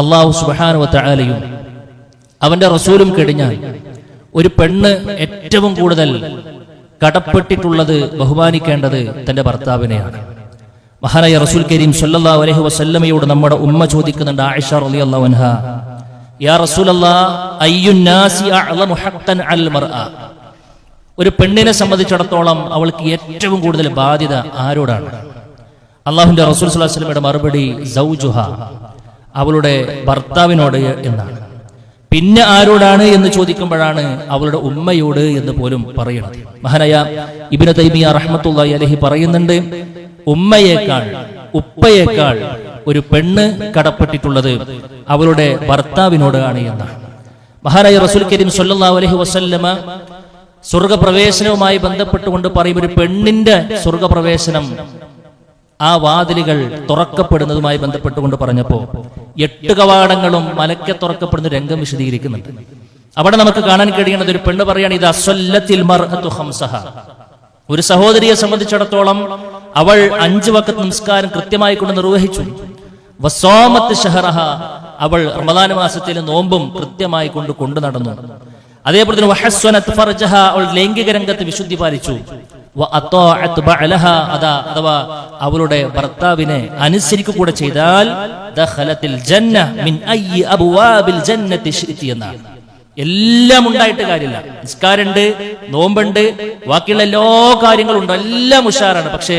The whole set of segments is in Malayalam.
അള്ളാഹു സുബാനുവത്തായാലയും അവന്റെ റസൂലും കെടിഞ്ഞാൽ ഒരു പെണ്ണ് ഏറ്റവും കൂടുതൽ കടപ്പെട്ടിട്ടുള്ളത് ബഹുമാനിക്കേണ്ടത് തന്റെ ഭർത്താവിനെയാണ്. മഹാനായ റസൂൽ കരീം സല്ലാ അലൈഹി വസല്ലമയോട് നമ്മുടെ ഉമ്മ ചോദിക്കുന്നുണ്ട് ആയിഷ റളിയല്ലാഹു അൻഹ യാ ഒരു പെണ്ണിനെ സംബന്ധിച്ചിടത്തോളം അവൾക്ക് ഏറ്റവും കൂടുതൽ ബാധ്യത ആരോടാണ്? അള്ളാഹുന്റെ റസൂൽ വസല്ലമയുടെ മറുപടി സൗജുഹ. അവളുടെ ഭർത്താവിനോട് എന്നാണ്. പിന്നെ ആരോടാണ് എന്ന് ചോദിക്കുമ്പോഴാണ് അവളുടെ ഉമ്മയോട് എന്ന് പോലും പറയുന്നത് മഹാനായ ഇബിന് തൈമിയ റഹ്മത്തുള്ളാഹി അലഹി പറയുന്നുണ്ട് ഉമ്മയേക്കാൾ ഉപ്പയേക്കാൾ ഒരു പെണ്ണ് കടപ്പെട്ടിട്ടുള്ളത് അവളുടെ ഭർത്താവിനോടാണ് എന്നാണ്. മഹാനായ റസൂൽ കരീം സൊല്ലാ അലഹി വസല്ലമ സ്വർഗപ്രവേശനവുമായി ബന്ധപ്പെട്ടുകൊണ്ട് പറയും ഒരു പെണ്ണിന്റെ സ്വർഗപ്രവേശനം ആ വാതിലുകൾ തുറക്കപ്പെടുന്നതുമായി ബന്ധപ്പെട്ടുകൊണ്ട് പറഞ്ഞപ്പോ എട്ട് കവാടങ്ങളും മലക്കെ തുറക്കപ്പെടുന്ന രംഗം വിശദീകരിക്കുന്നുണ്ട്. അവിടെ നമുക്ക് കാണാൻ കഴിയുന്നത് ഒരു പെണ്ണ് പറയാണ് ഇത് അസ്വല്ലത്തിൽ ഒരു സഹോദരിയെ സംബന്ധിച്ചിടത്തോളം അവൾ അഞ്ചു വക്കത്ത് നമസ്കാരം കൃത്യമായി കൊണ്ട് നിർവഹിച്ചു. വസോമത്ത് ഷഹറഹ അവൾ റമദാന മാസത്തിലെ നോമ്പും കൃത്യമായി കൊണ്ട് കൊണ്ടു നടന്നു. അതേപോലെ തന്നെ ലൈംഗിക രംഗത്ത് വിശുദ്ധി പാലിച്ചു. അഥവാ അവളുടെ ഭർത്താവിനെ അനുസരിക്കുക കൂടെ ചെയ്താൽ എന്നാണ് എല്ലാം ഉണ്ടായിട്ട് കാര്യമില്ല. നിസ്കാരമുണ്ട് നോമ്പുണ്ട് ബാക്കിയുള്ള എല്ലാ കാര്യങ്ങളും ഉണ്ട്. എല്ലാം ഉഷാറാണ്. പക്ഷേ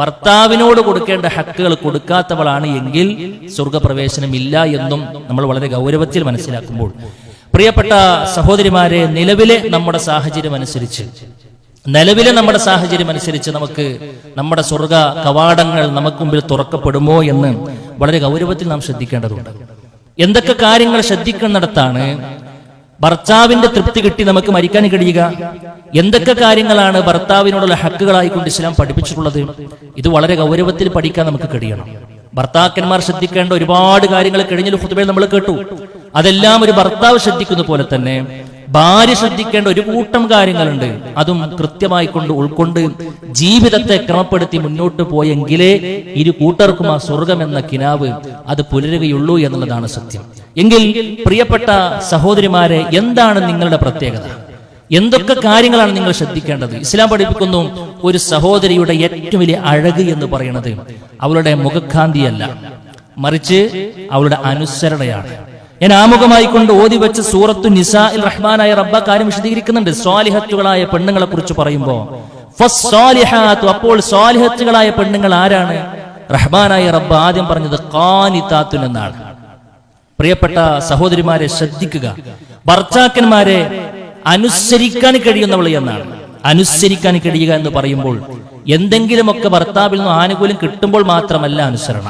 ഭർത്താവിനോട് കൊടുക്കേണ്ട ഹക്കുകൾ കൊടുക്കാത്തവളാണ് എങ്കിൽ സ്വർഗപ്രവേശനം ഇല്ല എന്നും നമ്മൾ വളരെ ഗൗരവത്തിൽ മനസ്സിലാക്കുമ്പോൾ. പ്രിയപ്പെട്ട സഹോദരിമാരെ നിലവിലെ നമ്മുടെ സാഹചര്യം അനുസരിച്ച് നിലവിലെ നമ്മുടെ സാഹചര്യം അനുസരിച്ച് നമുക്ക് നമ്മുടെ സ്വർഗ കവാടങ്ങൾ നമുക്ക് മുമ്പിൽ തുറക്കപ്പെടുമോ എന്ന് വളരെ ഗൗരവത്തിൽ നാം ശ്രദ്ധിക്കേണ്ടതുണ്ട്. എന്തൊക്കെ കാര്യങ്ങൾ ശ്രദ്ധിക്കുന്നിടത്താണ് ഭർത്താവിന്റെ തൃപ്തി കിട്ടി നമുക്ക് മരിക്കാൻ കഴിയുക? എന്തൊക്കെ കാര്യങ്ങളാണ് ഭർത്താവിനോടുള്ള ഹക്കുകളായിക്കൊണ്ട് ഇസ്ലാം പഠിപ്പിച്ചിട്ടുള്ളത്? ഇത് വളരെ ഗൗരവത്തിൽ പഠിക്കാൻ നമുക്ക് കഴിയണം. ഭർത്താക്കന്മാർ ശ്രദ്ധിക്കേണ്ട ഒരുപാട് കാര്യങ്ങൾ കഴിഞ്ഞ ഫുതുബയിൽ നമ്മൾ കേട്ടു. അതെല്ലാം ഒരു ഭർത്താവ് ശ്രദ്ധിക്കുന്ന പോലെ തന്നെ ഭാര്യ ശ്രദ്ധിക്കേണ്ട ഒരു കൂട്ടം കാര്യങ്ങളുണ്ട്. അതും കൃത്യമായി കൊണ്ട് ഉൾക്കൊണ്ട് ജീവിതത്തെ ക്രമപ്പെടുത്തി മുന്നോട്ട് പോയെങ്കിലേ ഇരു കൂട്ടർക്കും ആ സ്വർഗം എന്ന കിനാവ് അത് പുലരുകയുള്ളൂ എന്നുള്ളതാണ് സത്യം. എങ്കിൽ പ്രിയപ്പെട്ട സഹോദരിമാരെ എന്താണ് നിങ്ങളുടെ പ്രത്യേകത? എന്തൊക്കെ കാര്യങ്ങളാണ് നിങ്ങൾ ശ്രദ്ധിക്കേണ്ടത്? ഇസ്ലാം പഠിപ്പിക്കുന്നു ഒരു സഹോദരിയുടെ ഏറ്റവും വലിയ അഴക് എന്ന് പറയുന്നത് അവളുടെ മുഖക്കാന്തിയല്ല. മറിച്ച് അവളുടെ അനുസരണയാണ്. ഞാൻ ആമുഖമായി കൊണ്ട് ഓതി വെച്ച സൂറത്തു നിസാഇൽ റഹ്മാനായ റബ്ബ കാര്യം വിശദീകരിക്കുന്നുണ്ട്. സ്വാലിഹത്തുകളായ പെണ്ണുങ്ങളെ കുറിച്ച് പറയുമ്പോ ഫസ്സാലിഹാത്തു അപ്പോൾ സ്വാലിഹത്തുകളായ പെണ്ണുങ്ങൾ ആരാണ്? റഹ്മാനായ റബ്ബ് ആദ്യം പറഞ്ഞത് ഖാനിതാത്തുൻ എന്നാണ്. പ്രിയപ്പെട്ട സഹോദരിമാരെ ശ്രദ്ധിക്കുക. ഭർത്താക്കന്മാരെ അനുസരിക്കാൻ കഴിയുന്നവൾ എന്നാണ്. അനുസരിക്കാൻ കഴിയുക എന്ന് പറയുമ്പോൾ എന്തെങ്കിലുമൊക്കെ ഭർത്താവിൽ നിന്ന് ആനുകൂല്യം കിട്ടുമ്പോൾ മാത്രമല്ല അനുസരണ.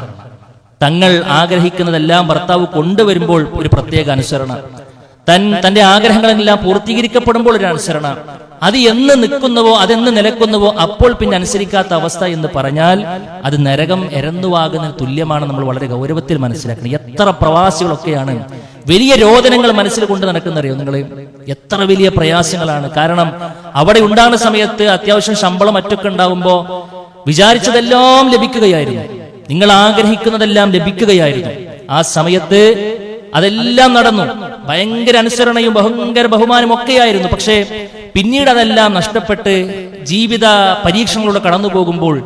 തങ്ങൾ ആഗ്രഹിക്കുന്നതെല്ലാം ഭർത്താവ് കൊണ്ടുവരുമ്പോൾ ഒരു പ്രത്യേക അനുസരണ. തൻ തന്റെ ആഗ്രഹങ്ങളെല്ലാം പൂർത്തീകരിക്കപ്പെടുമ്പോൾ ഒരു അനുസരണ. അത് എന്ന് നിൽക്കുന്നുവോ അതെന്ന് നിലക്കുന്നുവോ അപ്പോൾ പിന്നെ അനുസരിക്കാത്ത അവസ്ഥ എന്ന് പറഞ്ഞാൽ അത് നരകം എരന്നുവാകുന്നതിന് തുല്യമാണ് നമ്മൾ വളരെ ഗൗരവത്തിൽ മനസ്സിലാക്കുന്നത് എത്ര പ്രവാസികളൊക്കെയാണ് വലിയ രോദനങ്ങൾ മനസ്സിൽ കൊണ്ട് നടക്കുന്നറിയോ നിങ്ങൾ എത്ര വലിയ പ്രയാസങ്ങളാണ്. കാരണം അവിടെ ഉണ്ടാകുന്ന സമയത്ത് അത്യാവശ്യം ശമ്പളം മറ്റൊക്കെ ഉണ്ടാകുമ്പോ വിചാരിച്ചതെല്ലാം ലഭിക്കുകയായിരുന്നു. നിങ്ങൾ ആഗ്രഹിക്കുന്നതെല്ലാം ലഭിക്കുകയായിരുന്നു. ആ സമയത്ത് അതെല്ലാം നടന്നു. ഭയങ്കര അനുസരണയും ഭയങ്കര ബഹുമാനവും ഒക്കെയായിരുന്നു. പക്ഷേ പിന്നീട് അതെല്ലാം നഷ്ടപ്പെട്ട് ജീവിത പരീക്ഷണങ്ങളിലൂടെ കടന്നു പോകുമ്പോൾ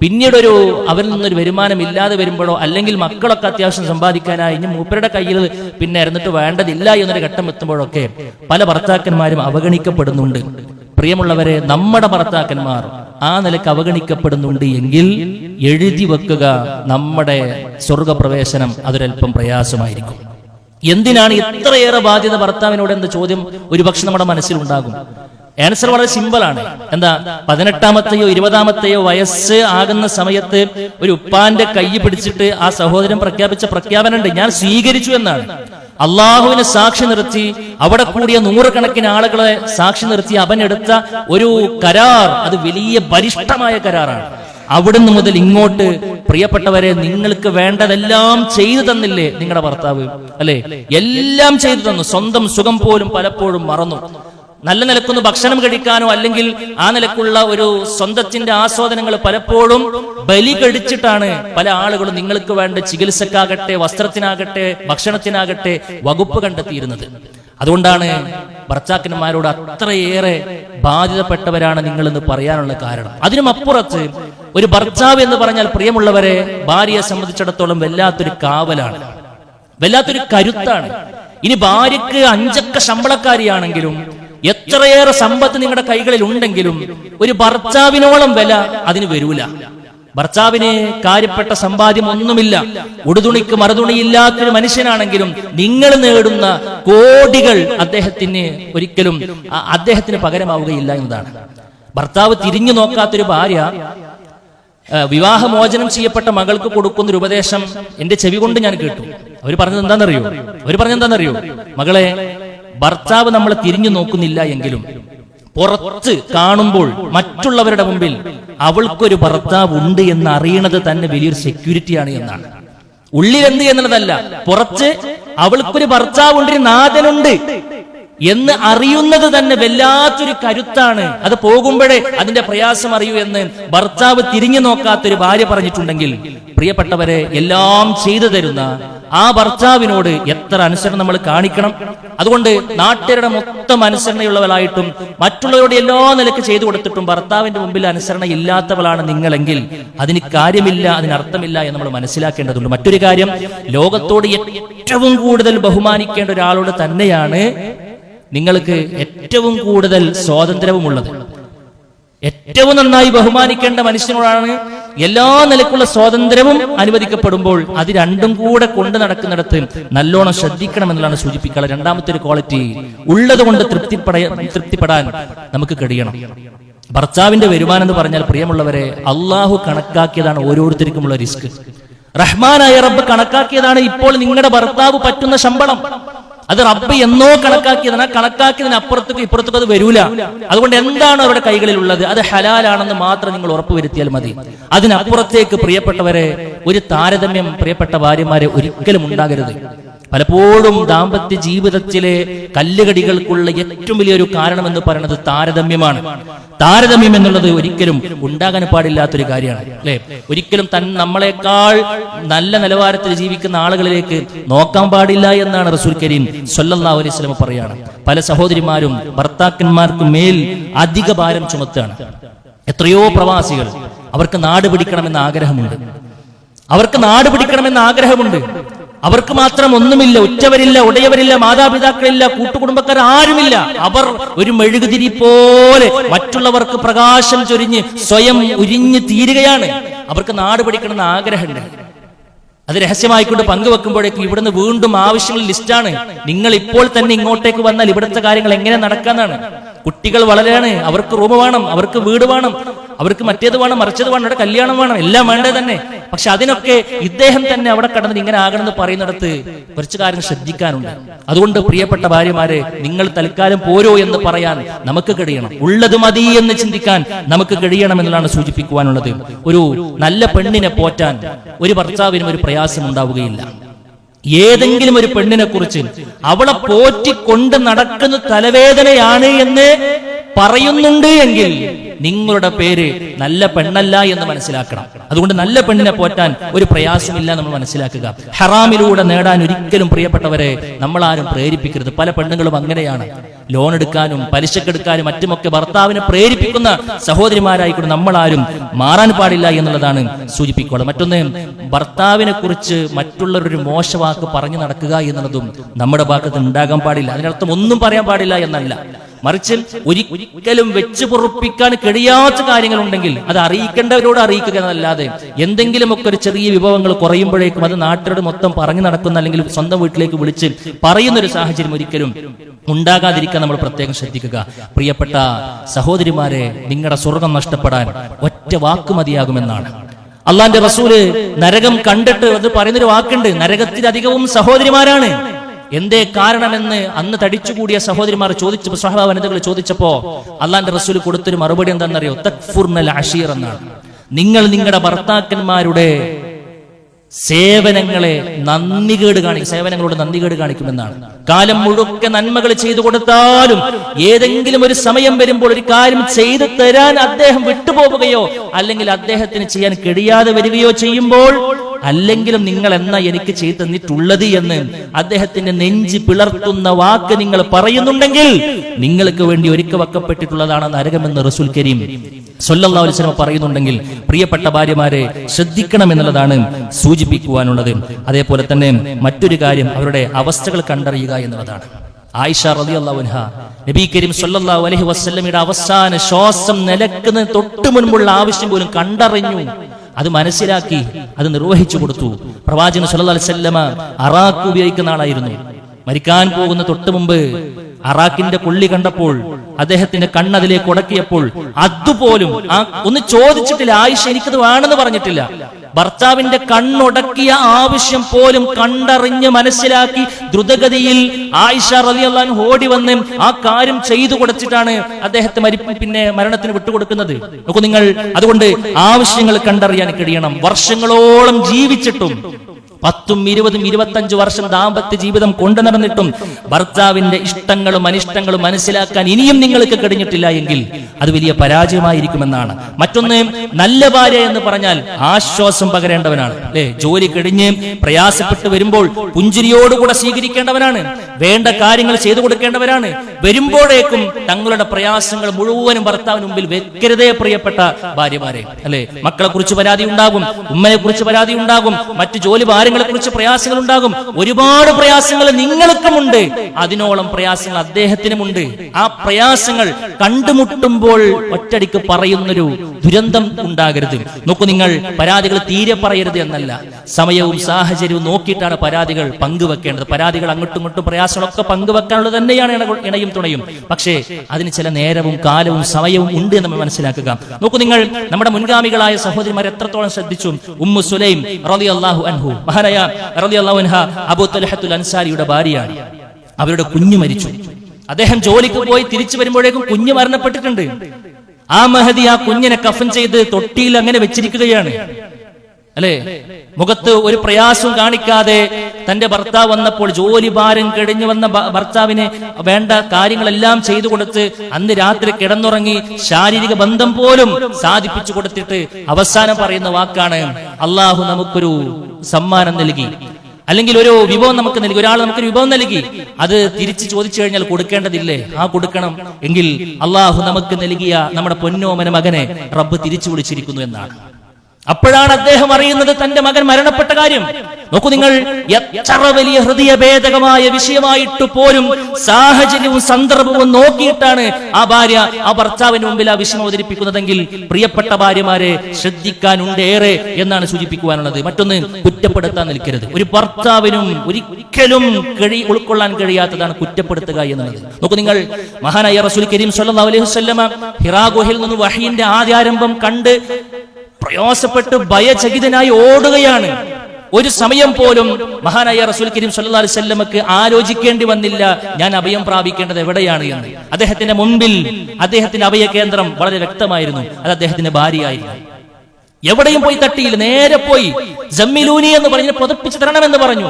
പിന്നീടൊരു അവരിൽ നിന്നൊരു വരുമാനം ഇല്ലാതെ വരുമ്പോഴോ അല്ലെങ്കിൽ മക്കളൊക്കെ അത്യാവശ്യം സമ്പാദിക്കാനായി ഇനി മൂപ്പരുടെ കയ്യിൽ പിന്നെ ഇരുന്നിട്ട് വേണ്ടതില്ല എന്നൊരു ഘട്ടം എത്തുമ്പോഴൊക്കെ പല ഭർത്താക്കന്മാരും അവഗണിക്കപ്പെടുന്നുണ്ട്. പ്രിയമുള്ളവരെ നമ്മുടെ ഭർത്താക്കന്മാർ ആ നിലയ്ക്ക് അവഗണിക്കപ്പെടുന്നുണ്ട് എങ്കിൽ എഴുതി വെക്കുക നമ്മുടെ സ്വർഗപ്രവേശനം അതൊരല്പം പ്രയാസമായിരിക്കും. എന്തിനാണ് ഇത്രയേറെ ബാധ്യത ഭർത്താവിനോട് എന്ന ചോദ്യം ഒരുപക്ഷെ നമ്മുടെ മനസ്സിലുണ്ടാകും? ആൻസർ വളരെ സിമ്പിളാണ് എന്താ? പതിനെട്ടാമത്തെയോ ഇരുപതാമത്തെയോ വയസ്സ് ആകുന്ന സമയത്ത് ഒരു ഉപ്പാന്റെ കൈ പിടിച്ചിട്ട് ആ സഹോദരൻ പ്രഖ്യാപിച്ച പ്രഖ്യാപനമുണ്ട്. ഞാൻ സ്വീകരിച്ചു എന്നാണ്. അള്ളാഹുവിനെ സാക്ഷി നിർത്തി അവിടെ കൂടിയ നൂറുകണക്കിന് ആളുകളെ സാക്ഷി നിർത്തി അവൻ എടുത്ത ഒരു കരാർ. അത് വലിയ ബലിഷ്ഠമായ കരാറാണ്. അവിടുന്ന് മുതൽ ഇങ്ങോട്ട് പ്രിയപ്പെട്ടവരെ നിങ്ങൾക്ക് വേണ്ടതെല്ലാം ചെയ്തു തന്നില്ലേ നിങ്ങളുടെ ഭർത്താവ്? അല്ലെ? എല്ലാം ചെയ്തു തന്നു. സ്വന്തം സുഖം പോലും പലപ്പോഴും മറന്നു. നല്ല നിലക്കൊന്ന് ഭക്ഷണം കഴിക്കാനോ അല്ലെങ്കിൽ ആ നിലക്കുള്ള ഒരു സ്വന്തത്തിന്റെ ആസ്വാദനങ്ങൾ പലപ്പോഴും ബലി കഴിച്ചിട്ടാണ് പല ആളുകളും നിങ്ങൾക്ക് വേണ്ട ചികിത്സക്കാകട്ടെ വസ്ത്രത്തിനാകട്ടെ ഭക്ഷണത്തിനാകട്ടെ വകുപ്പ് കണ്ടെത്തിയിരുന്നത്. അതുകൊണ്ടാണ് ഭർത്താക്കന്മാരോട് അത്രയേറെ ബാധിതപ്പെട്ടവരാണ് നിങ്ങൾ എന്ന് പറയാനുള്ള കാരണം. അതിനും അപ്പുറത്ത് ഒരു ഭർത്താവ് എന്ന് പറഞ്ഞാൽ പ്രിയമുള്ളവരെ ഭാര്യയെ സംബന്ധിച്ചിടത്തോളം വല്ലാത്തൊരു കാവലാണ്. വല്ലാത്തൊരു കരുത്താണ്. ഇനി ഭാര്യക്ക് അഞ്ചക്ക ശമ്പളക്കാരിയാണെങ്കിലും എത്രയേറെ സമ്പത്ത് നിങ്ങളുടെ കൈകളിൽ ഉണ്ടെങ്കിലും ഒരു ഭർച്ചാവിനോളം വില അതിന് വരൂല. ഭർത്താവിന് കാര്യപ്പെട്ട സമ്പാദ്യം ഒന്നുമില്ല. ഉടുതുണിക്ക് മറുതുണിയില്ലാത്തൊരു മനുഷ്യനാണെങ്കിലും നിങ്ങൾ നേടുന്ന കോടികൾ അദ്ദേഹത്തിന് ഒരിക്കലും അദ്ദേഹത്തിന് പകരമാവുകയില്ല എന്നതാണ്. ഭർത്താവ് തിരിഞ്ഞു നോക്കാത്തൊരു ഭാര്യ വിവാഹമോചനം ചെയ്യപ്പെട്ട മകൾക്ക് കൊടുക്കുന്ന ഒരു ഉപദേശം എന്റെ ചെവി കൊണ്ട് ഞാൻ കേട്ടു. അവർ പറഞ്ഞത് എന്താണെന്നറിയോ? അവർ പറഞ്ഞെന്താണെന്നറിയോ മകളെ ഭർത്താവ് നമ്മൾ തിരിഞ്ഞു നോക്കുന്നില്ല എങ്കിലും പുറത്ത് കാണുമ്പോൾ മറ്റുള്ളവരുടെ മുമ്പിൽ അവൾക്കൊരു ഭർത്താവ് ഉണ്ട് എന്ന് അറിയണത് തന്നെ വലിയൊരു സെക്യൂരിറ്റിയാണ് എന്നാണ്. ഉള്ളിലെന്ത് എന്നുള്ളതല്ല പുറത്ത് അവൾക്കൊരു ഭർത്താവ് ഉണ്ട് നാഥനുണ്ട്. എന്ന് അറിയുന്നത് തന്നെ വല്ലാത്തൊരു കരുത്താണ്. അത് പോകുമ്പോഴേ അതിന്റെ പ്രയാസം അറിയൂ എന്ന് ഭർത്താവ് തിരിഞ്ഞു നോക്കാത്തൊരു ഭാര്യ പറഞ്ഞിട്ടുണ്ടെങ്കിൽ പ്രിയപ്പെട്ടവരെ എല്ലാം ചെയ്തു തരുന്ന ആ ഭർത്താവിനോട് എത്ര അനുസരണം നമ്മൾ കാണിക്കണം? അതുകൊണ്ട് നാട്ടുകാരുടെ മൊത്തം അനുസരണയുള്ളവളായിട്ടും മറ്റുള്ളവരോട് എല്ലാ നിലയ്ക്ക് ചെയ്തു കൊടുത്തിട്ടും ഭർത്താവിന്റെ മുമ്പിൽ അനുസരണ ഇല്ലാത്തവളാണ് നിങ്ങളെങ്കിൽ അതിന് കാര്യമില്ല അതിന് അർത്ഥമില്ല എന്ന് നമ്മൾ മനസ്സിലാക്കേണ്ടതുണ്ട്. മറ്റൊരു കാര്യം ലോകത്തോട് ഏറ്റവും കൂടുതൽ ബഹുമാനിക്കേണ്ട ഒരാളോട് തന്നെയാണ് നിങ്ങൾക്ക് ഏറ്റവും കൂടുതൽ സ്വാതന്ത്ര്യവുമുള്ളത്. ഏറ്റവും നന്നായി ബഹുമാനിക്കേണ്ട മനുഷ്യനോടാണ് എല്ലാ നിലക്കുള്ള സ്വാതന്ത്ര്യവും അനുവദിക്കപ്പെടുമ്പോൾ അത് രണ്ടും കൂടെ കൊണ്ടു നടക്കുന്നിടത്ത് നല്ലോണം ശ്രദ്ധിക്കണം എന്നുള്ളതാണ് സൂചിപ്പിക്കുക രണ്ടാമത്തെ ഒരു ക്വാളിറ്റി ഉള്ളത് കൊണ്ട് തൃപ്തിപ്പെട തൃപ്തിപ്പെടാൻ നമുക്ക് കഴിയണം. ഭർത്താവിന്റെ വരുമാനം എന്ന് പറഞ്ഞാൽ പ്രിയമുള്ളവരെ അള്ളാഹു കണക്കാക്കിയതാണ് ഓരോരുത്തർക്കുമുള്ള റിസ്ക്. റഹ്മാനായ റബ്ബ് കണക്കാക്കിയതാണ് ഇപ്പോൾ നിങ്ങളുടെ ഭർത്താവ് പറ്റുന്ന ശമ്പളം. അത് റബ്ബ് എന്നോ കണക്കാക്കിയതാണ് കണക്കാക്കിയതിന് അപ്പുറത്തേക്ക് ഇപ്പുറത്തേക്ക് അത് വരൂല. അതുകൊണ്ട് എന്താണ് അവരുടെ കൈകളിൽ ഉള്ളത് അത് ഹലാലാണെന്ന് മാത്രം നിങ്ങൾ ഉറപ്പുവരുത്തിയാൽ മതി. അതിനപ്പുറത്തേക്ക് പ്രിയപ്പെട്ടവരെ ഒരു താരതമ്യം പ്രിയപ്പെട്ട ഭാര്യമാരെ ഒരിക്കലും ഉണ്ടാകരുത്. പലപ്പോഴും ദാമ്പത്യ ജീവിതത്തിലെ കല്ലുകടികൾക്കുള്ള ഏറ്റവും വലിയൊരു കാരണം എന്ന് പറയുന്നത് താരതമ്യമാണ്. താരതമ്യം എന്നുള്ളത് ഒരിക്കലും ഉണ്ടാകാൻ പാടില്ലാത്തൊരു കാര്യമാണ് അല്ലെ? ഒരിക്കലും തൻ നമ്മളെക്കാൾ നല്ല നിലവാരത്തിൽ ജീവിക്കുന്ന ആളുകളിലേക്ക് നോക്കാൻ പാടില്ല എന്നാണ് റസൂൽ കരീം സൊല്ലാ അലൈഹി സ്വലമ പറയാണ്. പല സഹോദരിമാരും ഭർത്താക്കന്മാർക്ക് മേൽ അധിക ഭാരം ചുമത്താണ് എത്രയോ പ്രവാസികൾ അവർക്ക് നാട് പിടിക്കണമെന്ന ആഗ്രഹമുണ്ട്. അവർക്ക് നാട് പിടിക്കണമെന്ന ആഗ്രഹമുണ്ട്. അവർക്ക് മാത്രം ഒന്നുമില്ല ഉച്ചവരില്ല ഉടയവരില്ല മാതാപിതാക്കളില്ല കൂട്ടുകുടുംബക്കാർ ആരുമില്ല. അവർ ഒരു മെഴുകുതിരി പോലെ മറ്റുള്ളവർക്ക് പ്രകാശം ചൊരിഞ്ഞ് സ്വയം ഉരിഞ്ഞ് തീരുകയാണ്. അവർക്ക് നാട് പിടിക്കണമെന്ന് ആഗ്രഹമുണ്ട്. അത് രഹസ്യമായിക്കൊണ്ട് പങ്കുവെക്കുമ്പോഴേക്കും ഇവിടുന്ന് വീണ്ടും ആവശ്യങ്ങൾ ലിസ്റ്റാണ്. നിങ്ങൾ ഇപ്പോൾ തന്നെ ഇങ്ങോട്ടേക്ക് വന്നാൽ ഇവിടുത്തെ കാര്യങ്ങൾ എങ്ങനെ നടക്കാന്നാണ്. കുട്ടികൾ വളരെയാണ് അവർക്ക് റൂം വേണം അവർക്ക് വീട് വേണം. അവർക്ക് മറ്റേത് വേണം മറിച്ചത് വേണം അവിടെ കല്യാണം വേണം എല്ലാം വേണ്ടത് തന്നെ. പക്ഷെ അതിനൊക്കെ ഇദ്ദേഹം തന്നെ അവിടെ കടന്ന് ഇങ്ങനെ ആകണമെന്ന് പറയുന്നിടത്ത് കുറച്ച് കാര്യം ശ്രദ്ധിക്കാനുണ്ട്. അതുകൊണ്ട് പ്രിയപ്പെട്ട ഭാര്യമാരെ നിങ്ങൾ തൽക്കാലം പോരോ എന്ന് പറയാൻ നമുക്ക് കഴിയണം. ഉള്ളത് മതി എന്ന് ചിന്തിക്കാൻ നമുക്ക് കഴിയണം എന്നുള്ളതാണ് സൂചിപ്പിക്കുവാനുള്ളത്. ഒരു നല്ല പെണ്ണിനെ പോറ്റാൻ ഒരു ഭർത്താവിനും ഒരു പ്രയാസം ഉണ്ടാവുകയില്ല. ഏതെങ്കിലും ഒരു പെണ്ണിനെ കുറിച്ച് അവളെ പോറ്റിക്കൊണ്ട് നടക്കുന്ന തലവേദനയാണ് എന്ന് പറയുന്നുണ്ട് എങ്കിൽ നിങ്ങളുടെ പേര് നല്ല പെണ്ണല്ല എന്ന് മനസ്സിലാക്കണം. അതുകൊണ്ട് നല്ല പെണ്ണിനെ പോറ്റാൻ ഒരു പ്രയാസമില്ല നമ്മൾ മനസ്സിലാക്കുക. ഹറാമിലൂടെ നേടാൻ ഒരിക്കലും പ്രിയപ്പെട്ടവരെ നമ്മൾ ആരും പ്രേരിപ്പിക്കരുത്. പല പെണ്ണുങ്ങളും അങ്ങനെയാണ്. ലോൺ എടുക്കാനും പലിശക്കെടുക്കാനും മറ്റുമൊക്കെ ഭർത്താവിനെ പ്രേരിപ്പിക്കുന്ന സഹോദരിമാരായിക്കൊണ്ട് നമ്മൾ ആരും മാറാൻ പാടില്ല എന്നുള്ളതാണ് സൂചിപ്പിക്കുക മറ്റൊന്ന് ഭർത്താവിനെ കുറിച്ച് മറ്റുള്ളവരൊരു മോശവാക്ക് പറഞ്ഞു നടക്കുക എന്നുള്ളതും നമ്മുടെ ഭാഗത്ത് ഉണ്ടാകാൻ പാടില്ല. അതിനർത്ഥം ഒന്നും പറയാൻ പാടില്ല എന്നല്ല. മറിച്ച് ഒരിക്കലും വെച്ച് പൊറുപ്പിക്കാൻ കഴിയാത്ത കാര്യങ്ങളുണ്ടെങ്കിൽ അത് അറിയിക്കേണ്ടവരോട് അറിയിക്കുക എന്നല്ലാതെ എന്തെങ്കിലുമൊക്കെ ഒരു ചെറിയ വിഭവങ്ങൾ കുറയുമ്പോഴേക്കും അത് നാട്ടിലോട് മൊത്തം പറഞ്ഞു നടക്കുന്ന അല്ലെങ്കിൽ സ്വന്തം വീട്ടിലേക്ക് വിളിച്ച് പറയുന്ന ഒരു സാഹചര്യം ഒരിക്കലും ഉണ്ടാകാതിരിക്കാൻ നമ്മൾ പ്രത്യേകം ശ്രദ്ധിക്കുക. പ്രിയപ്പെട്ട സഹോദരിമാരെ നിങ്ങളുടെ സ്വർഗം നഷ്ടപ്പെടാൻ ഒറ്റ വാക്ക് മതിയാകുമെന്നാണ്. അള്ളാന്റെ റസൂൽ നരകം കണ്ടിട്ട് അത് പറയുന്നൊരു വാക്കുണ്ട് നരകത്തിൽ അധികവും സഹോദരിമാരാണ്. എന്തേ കാരണമെന്ന് അന്ന് തടിച്ചുകൂടിയ സഹോദരിമാർ ചോദിച്ചു സഹബ വനിതകൾ ചോദിച്ചപ്പോ അള്ളാന്റെ റസൂൽ കൊടുത്തൊരു മറുപടി എന്താണെന്നറിയോ? തക്ഫുർണൽ അഷീർ എന്നാണ്. നിങ്ങൾ നിങ്ങളുടെ ഭർത്താക്കന്മാരുടെ സേവനങ്ങളെ നന്ദികേട് കാണിക്കും സേവനങ്ങളോട് നന്ദികേട് കാണിക്കുമെന്നാണ്. കാലം മുഴുക്കെ നന്മകൾ ചെയ്തു കൊടുത്താലും ഏതെങ്കിലും ഒരു സമയം വരുമ്പോൾ ഒരു കാര്യം ചെയ്തു തരാൻ അദ്ദേഹം വിട്ടുപോവുകയോ അല്ലെങ്കിൽ അദ്ദേഹത്തിന് ചെയ്യാൻ കഴിയാതെ വരികയോ ചെയ്യുമ്പോൾ അല്ലെങ്കിലും നിങ്ങൾ എന്നാ എനിക്ക് ചെയ്തു തന്നിട്ടുള്ളത് എന്ന് അദ്ദേഹത്തിന്റെ നെഞ്ച് പിളർത്തുന്ന വാക്ക് നിങ്ങൾ പറയുന്നുണ്ടെങ്കിൽ നിങ്ങൾക്ക് വേണ്ടി ഒരുക്ക വെക്കപ്പെട്ടിട്ടുള്ളതാണ് നരകമെന്ന് റസൂൽ കരീം വസല്ലം പറയുന്നുണ്ടെങ്കിൽ പ്രിയപ്പെട്ട ഭാര്യമാരെ ശ്രദ്ധിക്കണം എന്നുള്ളതാണ് സൂചിപ്പിക്കുവാനുള്ളത്. അതേപോലെ തന്നെ മറ്റൊരു കാര്യം അവരുടെ അവസ്ഥകൾ കണ്ടറിയുക എന്നുള്ളതാണ്. ആയിഷ റളിയല്ലാഹു അൻഹ നബി കരീം സൊല്ലാ അലഹി വസ്ലമിയുടെ അവസാന ശ്വാസം നിലക്കുന്ന തൊട്ടു മുൻപുള്ള ആവശ്യം പോലും കണ്ടറിഞ്ഞു. അത് മനസ്സിലാക്കി അത് നിർവഹിച്ചു കൊടുത്തു. പ്രവാചകൻ സല്ലല്ലാഹു അലൈഹി വസല്ലമ അറാക്ക് ഉപയോഗിക്കുന്ന ആളായിരുന്നു. മരിക്കാൻ പോകുന്ന തൊട്ടു മുമ്പ് അറാക്കിന്റെ പുള്ളി കണ്ടപ്പോൾ അദ്ദേഹത്തിന്റെ കണ്ണതിലേക്ക് ഉടക്കിയപ്പോൾ അതുപോലും ആ ഒന്ന് ചോദിച്ചിട്ടില്ല ആയിഷ എനിക്കത് വേണമെന്ന് പറഞ്ഞിട്ടില്ല. ഭർത്താവിന്റെ കണ്ണുടക്കിയ ആവശ്യം പോലും കണ്ടറിഞ്ഞ് മനസ്സിലാക്കി ദ്രുതഗതിയിൽ ആയിഷ റളിയല്ലാഹു അൻഹ ഓടി വന്ന് ആ കാര്യം ചെയ്തു കൊടുത്തിട്ടാണ് അദ്ദേഹത്തെ മരി പിന്നെ മരണത്തിന് വിട്ടുകൊടുക്കുന്നത്. നോക്കൂ നിങ്ങൾ അതുകൊണ്ട് ആവശ്യങ്ങൾ കണ്ടറിയാൻ കഴിയണം. വർഷങ്ങളോളം ജീവിച്ചിട്ടും പത്തും ഇരുപതും ഇരുപത്തഞ്ചു വർഷം ദാമ്പത്യ ജീവിതം കൊണ്ടു നടന്നിട്ടും ഭർത്താവിന്റെ ഇഷ്ടങ്ങളും അനിഷ്ടങ്ങളും മനസ്സിലാക്കാൻ ഇനിയും നിങ്ങൾക്ക് കഴിഞ്ഞിട്ടില്ല എങ്കിൽ അത് വലിയ പരാജയമായിരിക്കുമെന്നാണ്. മറ്റൊന്ന് നല്ല ഭാര്യ എന്ന് പറഞ്ഞാൽ ആശ്വാസം പകരേണ്ടവനാണ്. അല്ലെ? ജോലി കഴിഞ്ഞ് പ്രയാസപ്പെട്ട് വരുമ്പോൾ പുഞ്ചിരിയോടുകൂടെ സ്വീകരിക്കേണ്ടവനാണ്. വേണ്ട കാര്യങ്ങൾ ചെയ്തു കൊടുക്കേണ്ടവരാണ്. വരുമ്പോഴേക്കും തങ്ങളുടെ പ്രയാസങ്ങൾ മുഴുവനും ഭർത്താവിന് മുമ്പിൽ വെക്കരുതേ പ്രിയപ്പെട്ട ഭാര്യമാരെ. അല്ലെ? മക്കളെ കുറിച്ച് പരാതി ഉണ്ടാകും ഉമ്മനെ കുറിച്ച് പരാതി ഉണ്ടാകും മറ്റു ജോലി ഭാരങ്ങളെ കുറിച്ച് പ്രയാസങ്ങൾ ഉണ്ടാകും ഒരുപാട് പ്രയാസങ്ങൾ നിങ്ങൾക്കുമുണ്ട്. അതിനോളം പ്രയാസങ്ങൾ അദ്ദേഹത്തിനുമുണ്ട്. ആ പ്രയാസങ്ങൾ കണ്ടുമുട്ടുമ്പോൾ ഒറ്റടിക്ക് പറയുന്നൊരു ദുരന്തം ഉണ്ടാകരുത്. നോക്കൂ നിങ്ങൾ പരാതികൾ തീരെ പറയരുത് എന്നല്ല. സമയവും സാഹചര്യവും നോക്കിയിട്ടാണ് പരാതികൾ പങ്കുവെക്കേണ്ടത്. പരാതികൾ അങ്ങോട്ടും ഇങ്ങോട്ടും പ്രയാസങ്ങളൊക്കെ പങ്കുവെക്കാനുള്ളത് തന്നെയാണ് ഇണയും തുണയും. പക്ഷേ അതിന് ചില നേരവും കാലവും സമയവും ഉണ്ട് എന്ന് നമ്മൾ മനസ്സിലാക്കുക. നോക്കൂ നിങ്ങൾ നമ്മുടെ മുൻഗാമികളായ സഹോദരിമാർ എത്രത്തോളം ശ്രദ്ധിച്ചു? ഉമ്മു സുലൈം റളിയല്ലാഹു അൻഹു മഹാനായ റളിയല്ലാഹു അൻഹ അബൂ തൽഹത്തുൽ അൻസാരിയുടെ ഭാര്യയാണ്. അവരുടെ കുഞ്ഞു മരിച്ചു. അദ്ദേഹം ജോലിക്ക് പോയി തിരിച്ചു വരുമ്പോഴേക്കും കുഞ്ഞ് മരണപ്പെട്ടിട്ടുണ്ട്. ആ മഹതി ആ കുഞ്ഞിനെ കഫൻ ചെയ്ത് തൊട്ടിയിൽ അങ്ങനെ വെച്ചിരിക്കുകയാണ്. അല്ലെ? മുഖത്ത് ഒരു പ്രയാസവും കാണിക്കാതെ തന്റെ ഭർത്താവ് വന്നപ്പോൾ ജോലി ഭാരം കഴിഞ്ഞു വന്ന ഭർത്താവിനെ ഭർത്താവിന് വേണ്ട കാര്യങ്ങളെല്ലാം ചെയ്തു കൊടുത്ത് അന്ന് രാത്രി കിടന്നുറങ്ങി ശാരീരിക ബന്ധം പോലും സാധിപ്പിച്ചു കൊടുത്തിട്ട് അവസാനം പറയുന്ന വാക്കാണ് അള്ളാഹു നമുക്കൊരു സമ്മാനം നൽകി. അല്ലെങ്കിൽ ഒരു വിഭവം നമുക്ക് നൽകി. ഒരാൾ നമുക്കൊരു വിഭവം നൽകി. അത് തിരിച്ചു ചോദിച്ചു കഴിഞ്ഞാൽ കൊടുക്കേണ്ടതില്ലേ? ആ കൊടുക്കണം. എങ്കിൽ അള്ളാഹു നമുക്ക് നൽകിയ നമ്മുടെ പൊന്നോമന മകനെ റബ്ബ് തിരിച്ചു വിളിച്ചിരിക്കുന്നു എന്നാണ്. അപ്പോഴാണ് അദ്ദേഹം അറിയുന്നത് തന്റെ മകൻ മരണപ്പെട്ട കാര്യം. നോക്കൂ നിങ്ങൾ എത്ര വലിയ ഹൃദയഭേദകമായ വിഷയമായിട്ട് പോലും സാഹചര്യവും സന്ദർഭവും നോക്കിയിട്ടാണ് ആ ഭാര്യ ആ ഭർത്താവിന് മുമ്പിൽ ആ വിഷയം അവതരിപ്പിക്കുന്നതെങ്കിൽ പ്രിയപ്പെട്ട ഭാര്യമാരെ ശ്രദ്ധിക്കാനുണ്ട് ഏറെ എന്നാണ് സൂചിപ്പിക്കുവാനുള്ളത്. മറ്റൊന്ന് കുറ്റപ്പെടുത്താൻ നിൽക്കരുത്. ഒരു ഭർത്താവിനും ഒരിക്കലും കഴി ഉൾക്കൊള്ളാൻ കഴിയാത്തതാണ് കുറ്റപ്പെടുത്തുക എന്നുള്ളത്. നോക്കൂ നിങ്ങൾ മഹാനായ റസൂൽ കരീം സല്ലല്ലാഹു അലൈഹി വസല്ലമ ഹിറാ നിന്ന് വഹീന്റെ ആദ്യാരംഭം കണ്ട് പ്രയാസപ്പെട്ട് ഭയചകിതനായി ഓടുകയാണ്. ഒരു സമയം പോലും മഹാനായ റസൂൽ കരീം സല്ലാ അലൈഹി വസല്ലമക്ക് ആലോചിക്കേണ്ടി വന്നില്ല ഞാൻ അഭയം പ്രാപിക്കേണ്ടത് എവിടെയാണ് എന്ന്. അദ്ദേഹത്തിന്റെ മുൻപിൽ അദ്ദേഹത്തിന്റെ അഭയ കേന്ദ്രം വളരെ വ്യക്തമായിരുന്നു അത് അദ്ദേഹത്തിന്റെ ഭാര്യയായിരുന്നു. എവിടെയും പോയി തട്ടിയില്ല നേരെ പോയി. ജമ്മിലൂനി എന്ന് പറഞ്ഞ് പുതപ്പിച്ച് തരണമെന്ന് പറഞ്ഞു.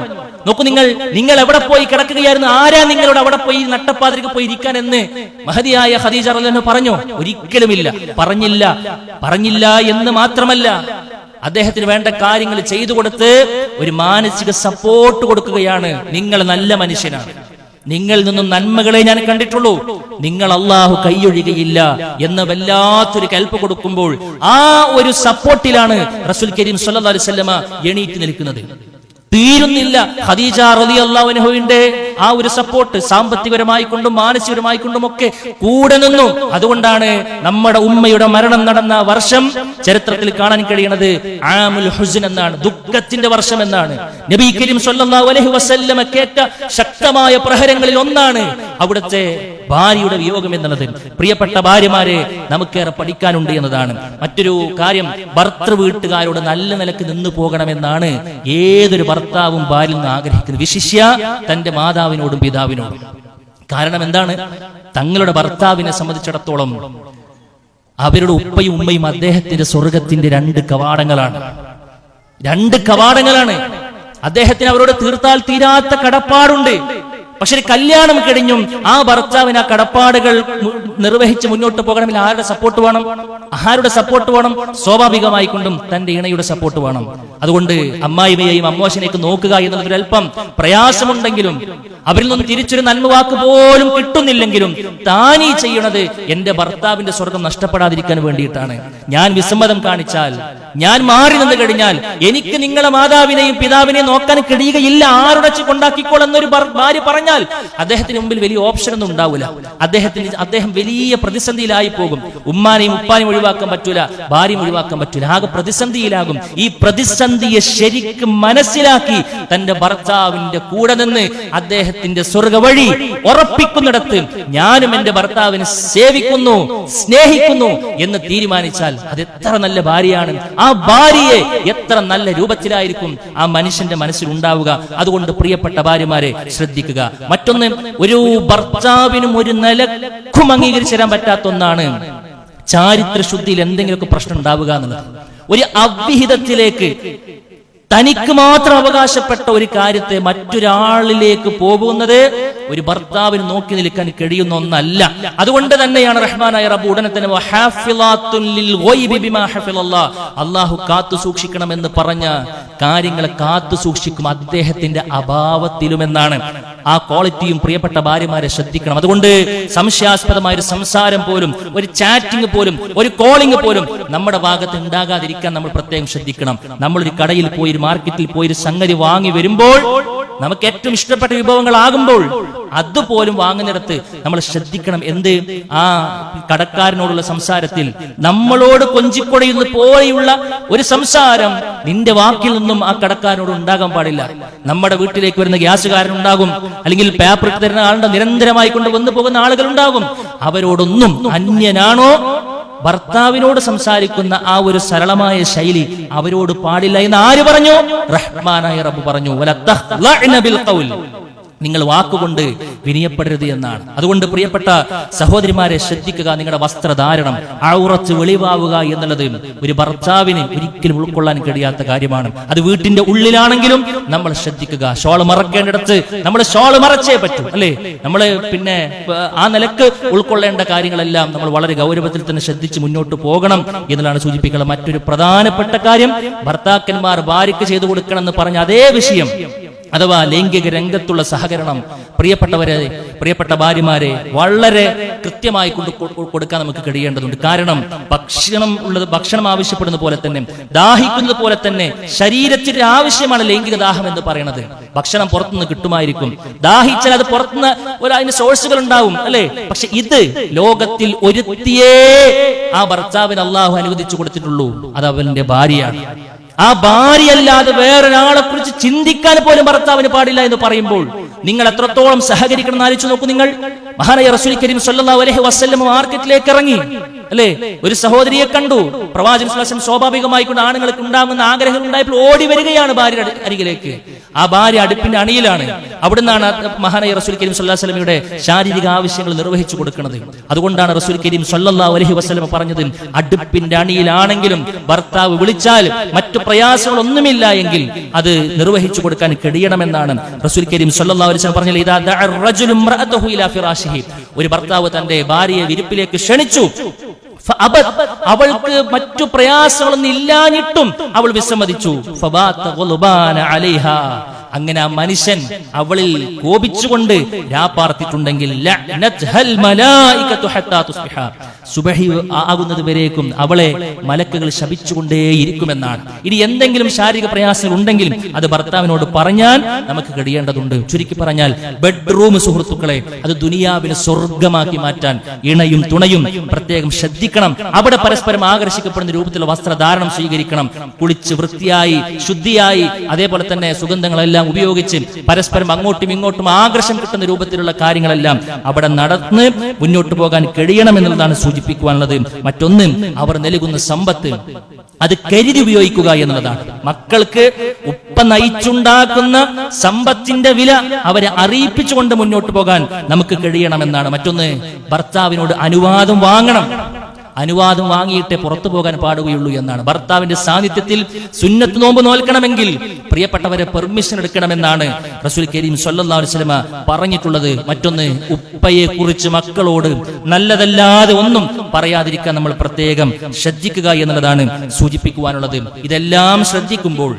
നോക്കൂ നിങ്ങൾ നിങ്ങൾ എവിടെ പോയി കിടക്കുകയായിരുന്നു? ആരാ നിങ്ങളോട് അവിടെ പോയി നട്ടപ്പാതിരിക്ക് പോയി ഇരിക്കാൻ എന്ന് മഹതിയായ റളിയല്ലാഹു പറഞ്ഞു. ഒരിക്കലുമില്ല പറഞ്ഞില്ല. പറഞ്ഞില്ല. എന്ന് മാത്രമല്ല അദ്ദേഹത്തിന് വേണ്ട കാര്യങ്ങൾ ചെയ്തു കൊടുത്ത് ഒരു മാനസിക സപ്പോർട്ട് കൊടുക്കുകയാണ്. നിങ്ങൾ നല്ല മനുഷ്യനാണ്. നിങ്ങളിൽ നിന്നും നന്മകളെ ഞാൻ കണ്ടിട്ടുള്ളൂ. നിങ്ങൾ അള്ളാഹു കൈയൊഴികയില്ല എന്ന വല്ലാത്തൊരു കൽപ്പ് കൊടുക്കുമ്പോൾ ആ ഒരു സപ്പോർട്ടിലാണ് റസുൽ കരീം സല്ലാ അലൈഹി വസല്ലമ എണീറ്റ് നിൽക്കുന്നത്. തീരുന്നില്ല. ഖദീജ അൻഹുവിന്റെ ആ ഒരു സപ്പോർട്ട് സാമ്പത്തികപരമായി കൊണ്ടും മാനസികപരമായി കൊണ്ടും ഒക്കെ കൂടെ നിന്നു. അതുകൊണ്ടാണ് നമ്മുടെ ഉമ്മയുടെ മരണം നടന്ന വർഷം ചരിത്രത്തിൽ കാണാൻ കഴിയുന്നത് ആമുൽ ഹുസ്ൻ എന്നാണ് ദുഃഖത്തിന്റെ വർഷം എന്നാണ്. നബി കരീം സല്ലല്ലാഹു അലൈഹി വസല്ലമ കേട്ട ശക്തമായ പ്രഹരങ്ങളിൽ ഒന്നാണ് അവിടുത്തെ ഭാര്യയുടെ വിയോഗം എന്നുള്ളത് പ്രിയപ്പെട്ട ഭാര്യമാരെ നമുക്കേറെ പഠിക്കാനുണ്ട് എന്നതാണ്. മറ്റൊരു കാര്യം ഭർത്തൃ വീട്ടുകാരോട് നല്ല നിലയ്ക്ക് നിന്നു പോകണമെന്നാണ് ഏതൊരു ഭർത്താവും ഭാര്യ ആഗ്രഹിക്കുന്നത്. വിശിഷ്യ തന്റെ മാതാവിനോടും പിതാവിനോടും. കാരണം എന്താണ്? തങ്ങളുടെ ഭർത്താവിനെ സംബന്ധിച്ചിടത്തോളം അവരുടെ ഉപ്പയും ഉമ്മയും അദ്ദേഹത്തിന്റെ സ്വർഗത്തിന്റെ രണ്ട് കവാടങ്ങളാണ്. രണ്ട് കവാടങ്ങളാണ്. അദ്ദേഹത്തിന് അവരോട് തീർത്താൽ തീരാത്ത കടപ്പാടുണ്ട്. പക്ഷെ കല്യാണം കഴിഞ്ഞും ആ ഭർത്താവിന് ആ കടപ്പാടുകൾ നിർവഹിച്ച് മുന്നോട്ട് പോകണമെങ്കിൽ ആരുടെ സപ്പോർട്ട് വേണം? ആരുടെ സപ്പോർട്ട് വേണം? സ്വാഭാവികമായി കൊണ്ടും തന്റെ ഇണയുടെ സപ്പോർട്ട് വേണം. അതുകൊണ്ട് അമ്മായിമയെയും അമ്മോശനെയൊക്കെ നോക്കുക എന്നുള്ളതൊരൽപ്പം പ്രയാസമുണ്ടെങ്കിലും അവരിൽ നിന്നും തിരിച്ചൊരു നന്മവാക്ക് പോലും കിട്ടുന്നില്ലെങ്കിലും താനീ ചെയ്യണത് എന്റെ ഭർത്താവിന്റെ സ്വർഗം നഷ്ടപ്പെടാതിരിക്കാൻ വേണ്ടിയിട്ടാണ്. ഞാൻ വിസമ്മതം കാണിച്ചാൽ ഞാൻ മാറി നിന്ന് കഴിഞ്ഞാൽ എനിക്ക് നിങ്ങളെ മാതാവിനെയും പിതാവിനെയും നോക്കാൻ കഴിയുകയില്ല ആരുടെ കൊണ്ടാക്കിക്കോൾ എന്നൊരു ഭാര്യ പറഞ്ഞാൽ അദ്ദേഹത്തിന് മുമ്പിൽ വലിയ ഓപ്ഷൻ ഒന്നും ഉണ്ടാവില്ല അദ്ദേഹത്തിന് അദ്ദേഹം വലിയ പ്രതിസന്ധിയിലായി പോകും. ഉമ്മാനെയും ഉപ്പാനെയും ഒഴിവാക്കാൻ പറ്റൂല ഭാര്യയും ഒഴിവാക്കാൻ പറ്റൂല. ആകെ പ്രതിസന്ധിയിലാകും. ഈ പ്രതിസന്ധിയെ ശരിക്കും മനസ്സിലാക്കി തന്റെ ഭർത്താവിന്റെ കൂടെ നിന്ന് അദ്ദേഹത്തിന്റെ സ്വർഗ വഴി ഉറപ്പിക്കുന്നിടത്ത് ഞാനും എന്റെ ഭർത്താവിനെ സേവിക്കുന്നു സ്നേഹിക്കുന്നു എന്ന് തീരുമാനിച്ചാൽ അത് എത്ര നല്ല ഭാര്യയാണ്. ആ ഭാര്യയെ എത്ര നല്ല രൂപത്തിലായിരിക്കും ആ മനുഷ്യന്റെ മനസ്സിൽ ഉണ്ടാവുക അതുകൊണ്ട് പ്രിയപ്പെട്ട ഭാര്യമാരെ ശ്രദ്ധിക്കുക. മറ്റൊന്ന് ഒരു ഭർത്താവിനും ഒരു നിലക്കും അംഗീകരിച്ചു തരാൻ പറ്റാത്ത ഒന്നാണ് ചാരിത്ര ശുദ്ധിയിൽ എന്തെങ്കിലുമൊക്കെ പ്രശ്നം ഉണ്ടാവുക എന്നുള്ളത്. ഒരു അവിഹിതത്തിലേക്ക് തനിക്ക് മാത്രം അവകാശപ്പെട്ട ഒരു കാര്യത്തെ മറ്റൊരാളിലേക്ക് പോകുന്നത് ഒരു ഭർത്താവിന് നോക്കി നിൽക്കാൻ കഴിയുന്ന ഒന്നല്ല. അതുകൊണ്ട് തന്നെയാണ് റഹ്മാനായ റബ്ബ് ഉടനെ തന്നെ. അള്ളാഹു കാത്തു സൂക്ഷിക്കണമെന്ന് പറഞ്ഞ കാര്യങ്ങളെ കാത്തു സൂക്ഷിക്കും അദ്ദേഹത്തിന്റെ അഭാവത്തിലുമെന്നാണ്. ആ ക്വാളിറ്റിയും പ്രിയപ്പെട്ട ഭാര്യമാരെ ശ്രദ്ധിക്കണം. അതുകൊണ്ട് സംശയാസ്പദമായ ഒരു സംസാരം പോലും ഒരു ചാറ്റിംഗ് പോലും ഒരു കോളിംഗ് പോലും നമ്മുടെ ഭാഗത്ത് ഉണ്ടാകാതിരിക്കാൻ നമ്മൾ പ്രത്യേകം ശ്രദ്ധിക്കണം. നമ്മൾ ഒരു കടയിൽ പോയി ഒരു മാർക്കറ്റിൽ പോയി ഒരു സംഗതി വാങ്ങി വരുമ്പോൾ നമുക്ക് ഏറ്റവും ഇഷ്ടപ്പെട്ട വിഭവങ്ങളാകുമ്പോൾ അതുപോലും വാങ്ങുന്നിടത്ത് നമ്മൾ ശ്രദ്ധിക്കണം. എന്ത്? ആ കടക്കാരനോടുള്ള സംസാരത്തിൽ നമ്മളോട് കൊഞ്ചിക്കൊടയുന്ന പോലെയുള്ള ഒരു സംസാരം നിന്റെ വാക്കിൽ നിന്നും ആ കടക്കാരനോട് ഉണ്ടാകാൻ പാടില്ല. നമ്മുടെ വീട്ടിലേക്ക് വരുന്ന ഗ്യാസുകാരൻ ഉണ്ടാകും അല്ലെങ്കിൽ പേപ്പർ തരുന്ന ആളുടെ നിരന്തരമായി കൊണ്ട് വന്നു പോകുന്ന ആളുകൾ ഉണ്ടാകും അവരോടൊന്നും അന്യനാണോ ഭർത്താവിനോട് സംസാരിക്കുന്ന ആ ഒരു സരളമായ ശൈലി അവരോട് പാടില്ല എന്ന് ആര് പറഞ്ഞു? റഹ്മാനായ റബ്ബ് പറഞ്ഞു നിങ്ങൾ വാക്കുകൊണ്ട് വിനയപ്പെടരുത് എന്നാണ്. അതുകൊണ്ട് പ്രിയപ്പെട്ട സഹോദരിമാരെ ശ്രദ്ധിക്കുക നിങ്ങളുടെ വസ്ത്രധാരണം ഔറച്ച് വെളിവാവുക എന്നുള്ളത് ഒരു ഭർത്താവിന് ഒരിക്കലും ഉൾക്കൊള്ളാൻ കഴിയാത്ത കാര്യമാണ്. അത് വീട്ടിന്റെ ഉള്ളിലാണെങ്കിലും നമ്മൾ ശ്രദ്ധിക്കുക. ഷോൾ മറക്കേണ്ടിടത്ത് നമ്മൾ ഷോൾ മറച്ചേ പറ്റൂ അല്ലേ? നമ്മൾ പിന്നെ ആ നിലയ്ക്ക് ഉൾക്കൊള്ളേണ്ട കാര്യങ്ങളെല്ലാം നമ്മൾ വളരെ ഗൗരവത്തിൽ തന്നെ ശ്രദ്ധിച്ച് മുന്നോട്ട് പോകണം എന്നുള്ളതാണ് സൂചിപ്പിക്കുന്നത് മറ്റൊരു പ്രധാനപ്പെട്ട കാര്യം. ഭർത്താക്കന്മാർ ഭാര്യയ്ക്ക് ചെയ്തു കൊടുക്കണം എന്ന് പറഞ്ഞ അതേ വിഷയം അഥവാ ലൈംഗിക രംഗത്തുള്ള സഹകരണം പ്രിയപ്പെട്ടവരെ പ്രിയപ്പെട്ട ഭാര്യമാരെ വളരെ കൃത്യമായി കൊണ്ട് കൊടുക്കാൻ നമുക്ക് കഴിയേണ്ടതുണ്ട്. കാരണം ഭക്ഷണം ഉള്ളത് ഭക്ഷണം ആവശ്യപ്പെടുന്ന പോലെ തന്നെ ദാഹിക്കുന്നത് പോലെ തന്നെ ശരീരത്തിന്റെ ആവശ്യമാണ് ലൈംഗിക ദാഹം എന്ന് പറയുന്നത്. ഭക്ഷണം പുറത്തുനിന്ന് കിട്ടുമായിരിക്കും. ദാഹിച്ചാൽ അത് പുറത്തുനിന്ന് ഒരു അതിന് സോഴ്സുകൾ ഉണ്ടാവും അല്ലെ? പക്ഷെ ഇത് ലോകത്തിൽ ഒരുത്തിയേ ആ ഭർത്താവിന് അള്ളാഹു അനുവദിച്ചു കൊടുത്തിട്ടുള്ളൂ. അത് അവന്റെ ഭാര്യയാണ്. ആ ഭാര്യയല്ലാതെ വേറൊരാളെ കുറിച്ച് ചിന്തിക്കാൻ പോലും ഭർത്താവിന് പാടില്ല എന്ന് പറയുമ്പോൾ നിങ്ങൾ എത്രത്തോളം സഹകരിക്കണം എന്ന് ആലോചിച്ച് നോക്കൂ നിങ്ങൾ. മഹാനായ റസൂൽ കരീം സല്ലല്ലാഹു അലൈഹി വസല്ലം മാർക്കറ്റിലേക്ക് ഇറങ്ങി. അല്ലേ? ഒരു സഹോദരിയെ കണ്ടു. പ്രവാചകൻ വസല്ലം സ്വാഭാവികമായി കൊണ്ട് ആണുങ്ങൾക്ക് ഉണ്ടാകുന്ന ആഗ്രഹം ഉണ്ടായപ്പോൾ ഓടി വരികയാണ് ഭാര്യ അരികിലേക്ക്. ആ ഭാര്യ അടുപ്പിന്റെ അണിയിലാണ്. അവിടെ നിന്നാണ് മഹാനായ റസൂൽ കരീം സല്ലാഹു അലൈഹി വസല്ലമയുടെ ശാരീരിക ആവശ്യങ്ങൾ നിർവഹിച്ചു കൊടുക്കുന്നത്. അതുകൊണ്ടാണ് റസൂൽ കരീം സല്ലാ അലഹി വസ്ലമ പറഞ്ഞത് അടുപ്പിന്റെ അണിയിലാണെങ്കിലും ഭർത്താവ് വിളിച്ചാൽ മറ്റു പ്രയാസങ്ങളൊന്നുമില്ല എങ്കിൽ അത് നിർവഹിച്ചു കൊടുക്കാൻ കഴിയണമെന്നാണ് റസൂൽ കരീം സല്ലാ വസല്ലം പറഞ്ഞത്. ഒരു ഭർത്താവ് തന്റെ ഭാര്യയെ വിരിപ്പിലേക്ക് ക്ഷണിച്ചു. അവൾക്ക് മറ്റു പ്രയാസങ്ങളൊന്നും ഇല്ലാഞ്ഞിട്ടും അവൾ വിസമ്മതിച്ചു. അങ്ങനെ ആ മനുഷ്യൻ അവളിൽ കോപിച്ചുകൊണ്ട് രാപ്പാർത്തിട്ടുണ്ടെങ്കിൽ. സുബഹി ആകുന്നത് വരേക്കും അവളെ മലക്കുകൾ ശപിച്ചുകൊണ്ടേയിരിക്കുമെന്നാണ്. ഇനി എന്തെങ്കിലും ശാരീരിക പ്രയാസങ്ങൾ ഉണ്ടെങ്കിൽ അത് ഭർത്താവിനോട് പറഞ്ഞാൽ നമുക്ക് കഴിയേണ്ടതുണ്ട്. ചുരുക്കി പറഞ്ഞാൽ ബെഡ്റൂം സുഹൃത്തുക്കളെ അത് ദുനിയാവിനെ സ്വർഗമാക്കി മാറ്റാൻ ഇണയും തുണയും പ്രത്യേകം ശ്രദ്ധിക്കണം. അവിടെ പരസ്പരം ആകർഷിക്കപ്പെടുന്ന രൂപത്തിലുള്ള വസ്ത്രധാരണം സ്വീകരിക്കണം. കുളിച്ച് വൃത്തിയായി ശുദ്ധിയായി അതേപോലെ തന്നെ സുഗന്ധങ്ങളെല്ലാം ഉപയോഗിച്ച് പരസ്പരം അങ്ങോട്ടും ഇങ്ങോട്ടും ആകർഷം കിട്ടുന്ന രൂപത്തിലുള്ള കാര്യങ്ങളെല്ലാം അവിടെ നടന്ന് മുന്നോട്ട് പോകാൻ കഴിയണമെന്നുള്ളതാണ് സൂചിപ്പിക്കുവാനുള്ളത്. മറ്റൊന്ന് അവർ നൽകുന്ന സമ്പത്ത് അത് കരുതി ഉപയോഗിക്കുക എന്നുള്ളതാണ്. മക്കൾക്ക് ഉപ്പ നയിച്ചുണ്ടാക്കുന്ന സമ്പത്തിന്റെ വില അവരെ അറിയിപ്പിച്ചുകൊണ്ട് മുന്നോട്ട് പോകാൻ നമുക്ക് കഴിയണമെന്നാണ്. മറ്റൊന്ന് ഭർത്താവിനോട് അനുവാദം വാങ്ങണം. അനുവാദം വാങ്ങിയിട്ടേ പുറത്തു പോകാൻ പാടുകയുള്ളൂ എന്നാണ്. ഭർത്താവിന്റെ സാന്നിധ്യത്തിൽ സുന്നത്ത് നോമ്പ് നോൽക്കണമെങ്കിൽ പ്രിയപ്പെട്ടവരെ പെർമിഷൻ എടുക്കണമെന്നാണ് റസൂൽ കരീം സല്ലല്ലാഹു അലൈഹി വസല്ലമ പറഞ്ഞിട്ടുള്ളത്. മറ്റൊന്ന് ഉപ്പയെ കുറിച്ച് മക്കളോട് നല്ലതല്ലാതെ ഒന്നും പറയാതിരിക്കാൻ നമ്മൾ പ്രത്യേകം ശ്രദ്ധിക്കുക എന്നുള്ളതാണ് സൂചിപ്പിക്കുവാനുള്ളത്. ഇതെല്ലാം ശ്രദ്ധിക്കുമ്പോൾ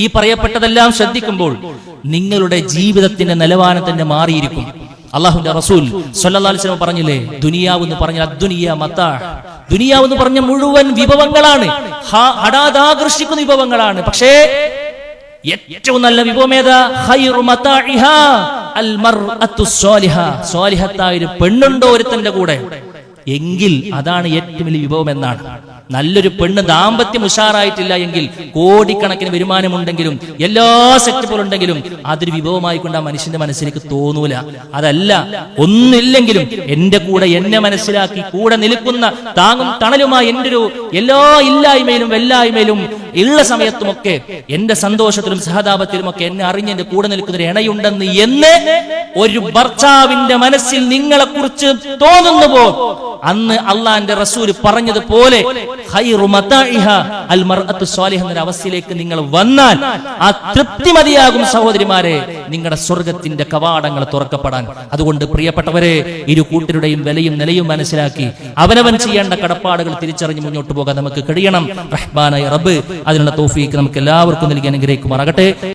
ഈ പറയപ്പെട്ടതെല്ലാം ശ്രദ്ധിക്കുമ്പോൾ നിങ്ങളുടെ ജീവിതത്തിന്റെ നിലവാരം തന്നെ മാറിയിരിക്കും. അള്ളാഹുന്റെ റസൂൽ സൊല്ലാസ്ലം പറഞ്ഞില്ലേ ദുനിയാവ് എന്ന് പറഞ്ഞ അദ്ദുനിയ മത്താ. ദുനിയാവ് എന്ന് പറഞ്ഞ മുഴുവൻ വിഭവങ്ങളാണ്. ഹ- ഹഠാതാകർഷിക്കുന്ന വിഭവങ്ങളാണ്. പക്ഷേ ഏറ്റവും നല്ല വിഭവം ഏതാ? ഒരു പെണ്ണുണ്ടോ ഒരുത്തന്റെ കൂടെ? എങ്കിൽ അതാണ് ഏറ്റവും വലിയ വിഭവം എന്നാണ്. നല്ലൊരു പെണ്ണ് ദാമ്പത്യം ഉഷാറായിട്ടില്ല എങ്കിൽ കോടിക്കണക്കിന് വരുമാനമുണ്ടെങ്കിലും എല്ലാ സെറ്റപ്പുകളുണ്ടെങ്കിലും അതൊരു വിഭവമായി കൊണ്ട് ആ മനുഷ്യന്റെ മനസ്സിലേക്ക് തോന്നൂല. അതല്ല ഒന്നില്ലെങ്കിലും എന്റെ കൂടെ എന്നെ മനസ്സിലാക്കി കൂടെ നിൽക്കുന്ന താങ്ങും തണലുമായി എന്റെ ഒരു എല്ലാ ഇല്ലായ്മയിലും വെല്ലായ്മയിലും ഉള്ള സമയത്തുമൊക്കെ എന്റെ സന്തോഷത്തിലും സഹതാപത്തിലും ഒക്കെ എന്നെ അറിഞ്ഞ് എന്റെ കൂടെ നിൽക്കുന്ന ഒരു ഇണയുണ്ടെന്ന് എന്ന് ഒരു ഭർത്താവിന്റെ മനസ്സിൽ നിങ്ങളെ കുറിച്ച് തോന്നുന്നുവോ? അന്ന് അള്ളാന്റെ റസൂൽ പറഞ്ഞതുപോലെ അവസ്ഥയിലേക്ക് നിങ്ങൾ വന്നാൽ ആ തൃപ്തി മതിയാകും സഹോദരിമാരെ. നിങ്ങളുടെ സ്വർഗത്തിന്റെ കവാടങ്ങൾ തുറക്കപ്പെടാൻ. അതുകൊണ്ട് പ്രിയപ്പെട്ടവരെ ഇരു കൂട്ടരുടെയും വിലയും നിലയും മനസ്സിലാക്കി അവനവൻ ചെയ്യേണ്ട കടപ്പാടുകൾ തിരിച്ചറിഞ്ഞ് മുന്നോട്ട് പോകാൻ നമുക്ക് കഴിയണം. റഹ്മാനായ റബ്ബ് അതിനുള്ള തോഫീക്ക് നമുക്ക് എല്ലാവർക്കും നൽകി അനുഗ്രഹിക്കുമാറാകട്ടെ.